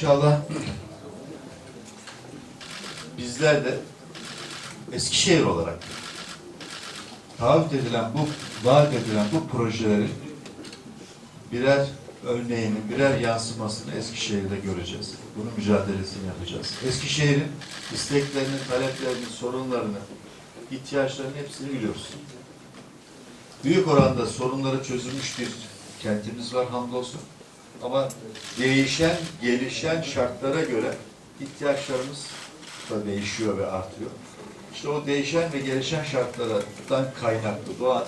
İnşallah bizler de Eskişehir olarak taahhüt edilen bu, vaat edilen bu projelerin birer örneğini, birer yansımasını Eskişehir'de göreceğiz. Bunun mücadelesini yapacağız. Eskişehir'in isteklerini, taleplerini, sorunlarını, ihtiyaçlarını hepsini biliyoruz. Büyük oranda sorunları çözülmüş bir kentimiz var hamdolsun. Ama değişen, gelişen şartlara göre ihtiyaçlarımız da değişiyor ve artıyor. İşte o değişen ve gelişen şartlardan kaynaklı doğan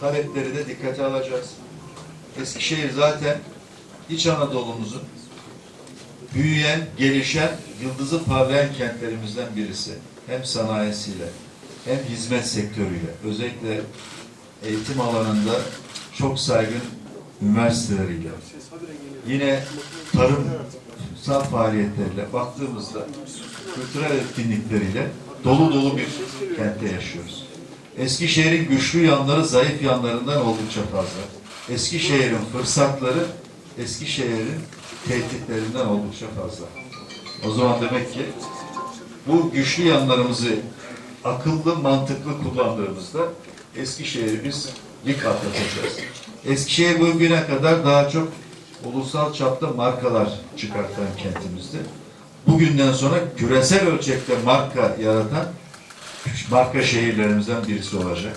talepleri de dikkate alacağız. Eskişehir zaten İç Anadolu'muzun büyüyen, gelişen, yıldızı parlayan kentlerimizden birisi. Hem sanayisiyle, hem hizmet sektörüyle, özellikle eğitim alanında çok saygın üniversiteleriyle, yine tarımsal faaliyetleriyle baktığımızda kültürel etkinlikleriyle dolu dolu bir kentte yaşıyoruz. Eskişehir'in güçlü yanları zayıf yanlarından oldukça fazla. Eskişehir'in fırsatları Eskişehir'in tehditlerinden oldukça fazla. O zaman demek ki bu güçlü yanlarımızı akıllı, mantıklı kullandığımızda Eskişehir'i biz lig atlatacağız. Eskişehir bugüne kadar daha çok ulusal çapta markalar çıkartan kentimizdi. Bugünden sonra küresel ölçekte marka yaratan marka şehirlerimizden birisi olacak.